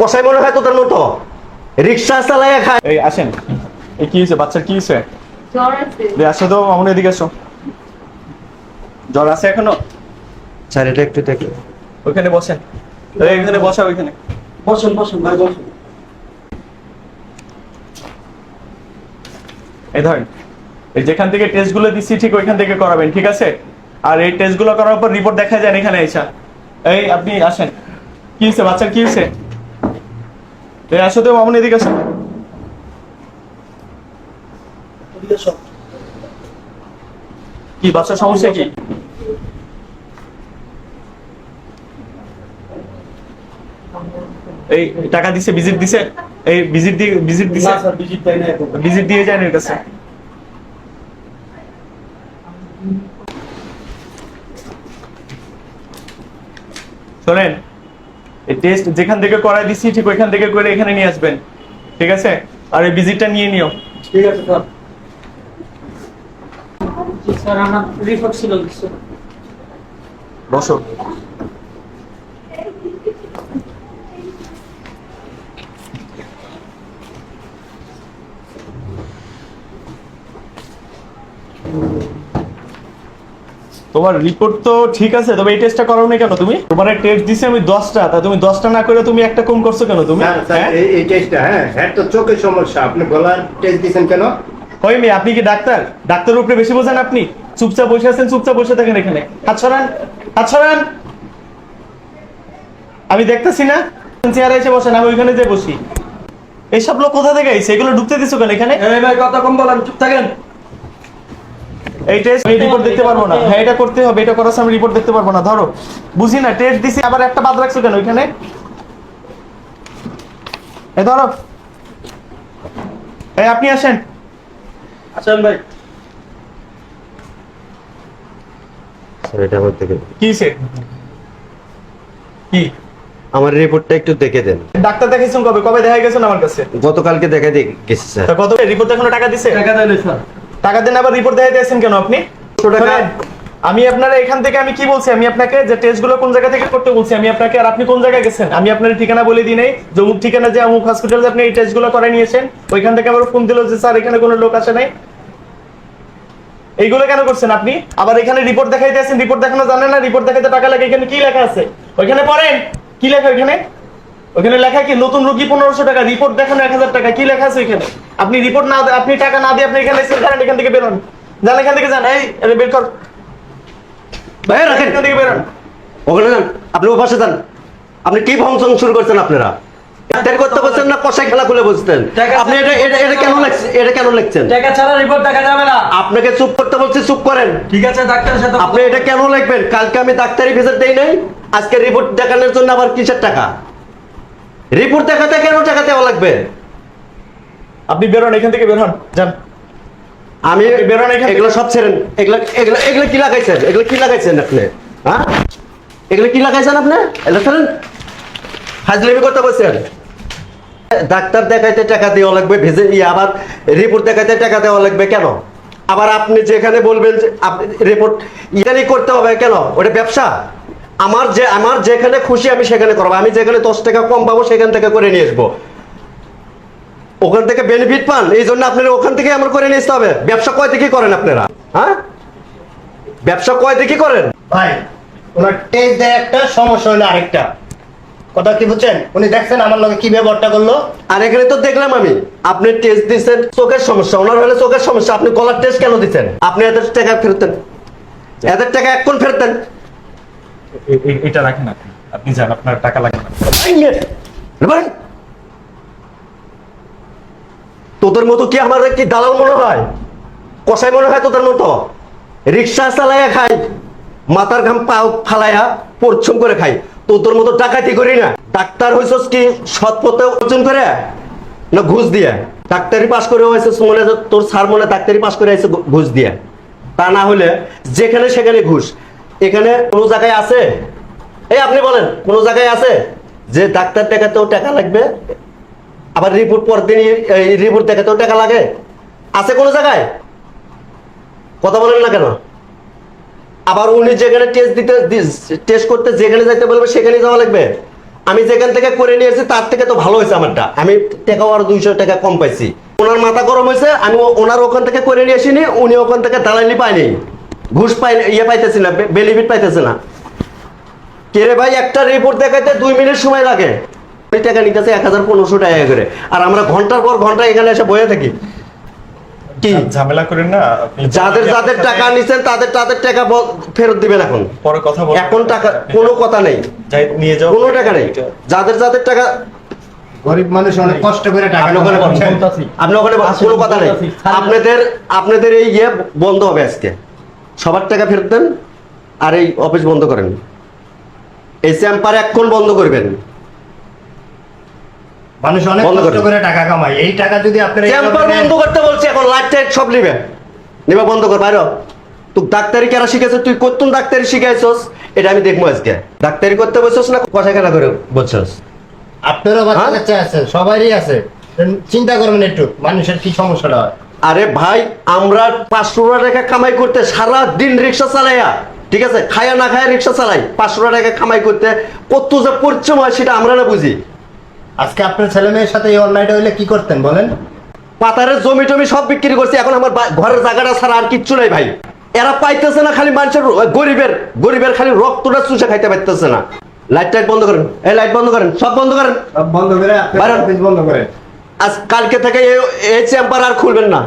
কষাই মনে হয় তোদের মতো? রিক্সা চালায় খায়। এই আসেন। এই কি হয়েছে বাচ্চার কি হয়েছে আসো তো মামুন এদিকে আসো। জ্বর আছে এখনও? স্যার এটা একটু দেখে। ওইখানে বসেন। এই, এখানে বসা ওইখানে। বসুন বসুন ভাই বসুন। এই ধরেন এই যেখান থেকে টেস্টগুলো দিচ্ছি ঠিক ওইখান থেকে করাবেন ঠিক আছে? আর এই টেস্টগুলো করার পর রিপোর্ট দেখা যায় এখানে এসা। এই আপনি আসেন। কি হয়েছে বাচ্চার কি হয়েছে? এই আসো তো মামুন এদিকে আসো। কি বাচ্চার সমস্যা কি? এই টাকা দিছে ভিজিট দিছে? এই ভিজিট দিয়ে ভিজিট দিছে? ভিজিট দিয়ে যায় এর কাছে? শোনেন এই টেস্ট যেখান থেকে করাই দিছি ঠিক ওইখান থেকে করে এখানে নিয়ে আসবেন ঠিক আছে? আর এই ভিজিটটা নিয়ে নিও। ঠিক আছে স্যার। স্যার আমার রিপোর্ট ছিল কিছু বসো। তোমার রিপোর্ট তো ঠিক আছে তবে এই টেস্টটা করো না কেন তুমি? তোমার টেস্ট দিছি আমি দশটা তা তুমি দশটা না করে তুমি একটা কম করছ কেন তুমি? হ্যাঁ? এই- টেস্টটা হ্যাঁ হ্যাঁ তো চোখের সমস্যা আপনি গলার টেস্ট দিয়েছেন কেন? ওই মেয়ে আপনি কি ডাক্তার? ডাক্তারের উপরে বেশি বোঝেন আপনি? চুপচাপ বসে আছেন চুপচাপ বসে থাকেন এখানে। হাত সরান হাত সরান। আমি দেখতেছি না। চেয়ারে এসে বসেন আমি ওইখানে যে বসি। এইসব লোক কোথা থেকে আইছে? এগুলো ঢুকতে দিছো কেন এখানে? এই ভাই কথা কম বলেন চুপ থাকেন। এই টেস্ট আমি রিপোর্ট দেখতে পারব না। হ্যাঁ এটা করতে হবে এটা করার সময় রিপোর্ট দেখতে পারব না। ধরো বুঝি না টেস্ট দিছি আবার একটা বাদ রাখছো কেন ওইখানে? এ ধরো। এই আপনি আসেন। আসেন ভাই। এটা আমার দেখে কি সে কি? আমার রিপোর্টটা একটু দেখে দেন। ডাক্তার দেখাইছেন কবে? কবে দেখা গেছেন আমার কাছে? গতকালকে দেখা দিয়ে গেছি স্যার। কত রিপোর্ট এখনও টাকা দিছে? টাকা দেন স্যার। টাকা দেন আবার রিপোর্ট দেখাইতে আছেন কেন আপনি? শোনেন, আমি আপনারা এখান থেকে আমি কি বলছি? আমি আপনাকে যে টেস্টগুলো কোন জায়গা থেকে করতে বলছি আমি আপনাকে আর আপনি কোন জায়গায় গেছেন? আমি আপনার ঠিকানা বলে দিই নাই। যে অমুক ঠিকানা যে অমুক হসপিটালে আপনি এই টেস্টগুলো করে নিয়েছেন ওইখান থেকে আবার ফোন দিল যে স্যার এখানে কোনো লোক আসে নাই। এইগুলো কেন করছেন আপনি? আবার এখানে রিপোর্ট দেখাইতে আছেন রিপোর্ট দেখানো জানেন না রিপোর্ট দেখাইতে টাকা লাগে এখানে কি লেখা আছে? ওইখানে পড়েন। কি লেখা ওইখানে? ওখানে লেখা কি নতুন রোগী পনেরোশো টাকা রিপোর্ট দেখানো এক হাজার টাকা কি লেখা আছে ওইখানে? আপনি রিপোর্ট না আপনি টাকা না দিয়ে আপনি এখানে এসে এখান থেকে বেরোন। যান এখান থেকে যান এই বের কর। ভাই রাখেন। এখান থেকে বেরোন। ওখানে যান আপনি ও পাশে যান। আপনি কি ফাংশন শুরু করছেন আপনারা? ডাক্তারি করতে বলছেন না কষাই খেলা খুলে আপনি এটা এটা এটা কেন লাগছে এটা কেন লিখছেন? টাকা ছাড়া রিপোর্ট দেখা যাবে না। আপনাকে চুপ করতে বলছি চুপ করেন। ঠিক আছে ডাক্তারের সাথে আপনি এটা কেন লিখবেন? কালকে আমি ডাক্তারি ভিজিট দেই নাই আজকে রিপোর্ট দেখানোর জন্য আবার কিসের টাকা? রিপোর্ট দেখাতে কেন টাকা দেওয়া লাগবে? আপনি বেরোন এখান থেকে বেরোন যান। আমি বেরোন এখান। এগুলো সব ছেড়েন এগুলো এগুলো এগুলো কি লাগাইছেন? এগুলো কি লাগাইছেন আপনি? হ্যাঁ? এগুলো কি লাগাইছেন আপনি? এগুলো ছেড়েন। হাজলেমি করতে বলছেন। ডাক্তার দেখাইতে টাকা দেওয়া লাগবে ভেজে আবার রিপোর্ট দেখাইতে টাকা দেওয়া লাগবে কেন? আবার আপনি যেখানে বলবেন যে আপনি রিপোর্ট এখানেই করতে হবে কেন? ওটা ব্যবসা? আমার যে আমার যেখানে খুশি আমি সেখানে করব। আমি যেখানে দশ টাকা কম পাবো সেখান থেকে করে নিয়ে আসব। ওখান থেকে বেনিফিট পান এই জন্য আপনারা ওখান থেকে আমার করে নিয়ে আসতে হবে। ব্যবসা কয় থেকে করেন আপনারা? হ্যাঁ? ব্যবসা কয় থেকে করেন? ভাই ওনার টেস্ট দেয় একটা সমস্যা হলো আরেকটা। কথা কি বুঝছেন? উনি দেখছেন আমার লগে কি ব্যবহারটা করল? আর এখানে তো দেখলাম আমি আপনি টেস্ট দিচ্ছেন চোখের সমস্যা। ওনার হলে চোখের সমস্যা আপনি কলার টেস্ট কেন দিচ্ছেন? আপনি এদের টাকা ফেরতেন এদের টাকা এক কোন ফেরতেন এটা রাখেন আপনি। আপনি যান, আপনার টাকা লাগবে না। তোদের মতো কি আমার কি দালাল মনে হয়? কষাই মনে হয় তোদের মতো? রিক্সা চালাইয়া খাই মাথার ঘাম পাও ফালাইয়া পরিশ্রম করে খাই তোদের মতো ডাকাতি করি না। ডাক্তার হয়েছস কি সৎ পথে অর্জন করে? না ঘুষ দিয়ে? ডাক্তারি পাস করে হয়েছে মনে তোর স্যার মনে ডাক্তারি পাস করে হয়েছে ঘুষ দিয়ে। তা না হলে যেখানে সেখানে ঘুষ। এখানে কোনো জায়গায় আছে? এই আপনি বলেন, কোনো জায়গায় আছে? যে ডাক্তার দেখাতেও টাকা লাগবে, আবার রিপোর্ট পরদিন রিপোর্ট দেখাতেও টাকা লাগে? আছে কোনো জায়গায়? কথা বলেন না কেন? আবার উনি যেখানে টেস্ট দিতে টেস্ট করতে যেখানে যাইতে বলবে, সেখানে যাওয়া লাগবে। আমি যেখান থেকে করে নিয়ে এসেছি তার থেকে তো ভালো হয়েছে আমারটা। আমি টাকাও আরও দুইশো টাকা কম পাইছি। ওনার মাথা গরম হয়েছে, আমি ওনার ওখান থেকে করে নিয়ে আসিনি, উনি ওখান থেকে দালালি পায়নি। ঘুষ পাই ইয়ে পাইতেছি না বেনিফিট পাইতেছে না। কে রে ভাই একটা রিপোর্ট দেখাইতে দুই মিনিট সময় লাগে। ওই টাকা নিতেছে এক হাজার পনেরোশো টাকা করে। আর আমরা ঘণ্টার পর ঘণ্টা এখানে এসে বয়ে থাকি। কি? ঝামেলা করেন না যাদের যাদের টাকা নিছেন। তাদের তাদের টাকা ফেরত দিবেন এখন। পরে কথা বলব। এখন টাকা কোনো কথা নেই। যাই নিয়ে যাও। কোনো টাকা নেই। যাদের যাদের টাকা গরিব মানুষ অনেক কষ্ট করে টাকা ওখানে আপনি ওখানে কোনো কথা নেই। আপনাদের আপনাদের এই ইয়ে বন্ধ হবে আজকে। সবার টাকা ফেরত দেন আর এই অফিস বন্ধ করেন। এই চেম্বার এক্ষণ বন্ধ করবেন। মানুষ অনেক বন্ধ কষ্ট করে টাকা কামায়। এই টাকা যদি আপনারা বন্ধ করতে বলছি এখন লাইট টাইট সব নিবে। নিবে বন্ধ কর বাইর তুই ডাক্তারি কেনা শিখেছিস তুই কতক্ষণ ডাক্তারি শিখাইছস? এটা আমি দেখব আজকে। ডাক্তারি করতে বসছস না কথা কেনা করে বলছস আপনারও বাচ্চা হ্যাঁ? কাচ্চা আছে সবারই আছে। চিন্তা করবেন একটু মানুষের কি সমস্যাটা হয়? আরে ভাই আমরা পাঁচশো টাকা কামাই করতে সারা দিন রিক্সা চালাইয়া ঠিক আছে? খায়া না খায়া রিক্সা চালাই পাঁচশো টাকা কামাই করতে কত যে পরিশ্রম হয় সেটা আমরা না বুঝি। আজকে আপনার ছেলে মেয়ের সাথে এই অন্যায়টা হইলে কি করতেন বলেন? পাতারের জমি টমি সব বিক্রি করছি এখন আমার ঘরের জায়গাটা ছাড়া আর কিচ্ছু নাই ভাই। এরা পাইতেছে না খালি মানুষের গরিবের গরিবের খালি রক্তটা চুষে খাইতে পারতেছে না। লাইট টাইট বন্ধ করেন এই লাইট বন্ধ করেন সব বন্ধ করেন। সব বন্ধ করে বন্ধ করে। আজ কালকে থেকে এই- চেম্বার আর খুলবেন না।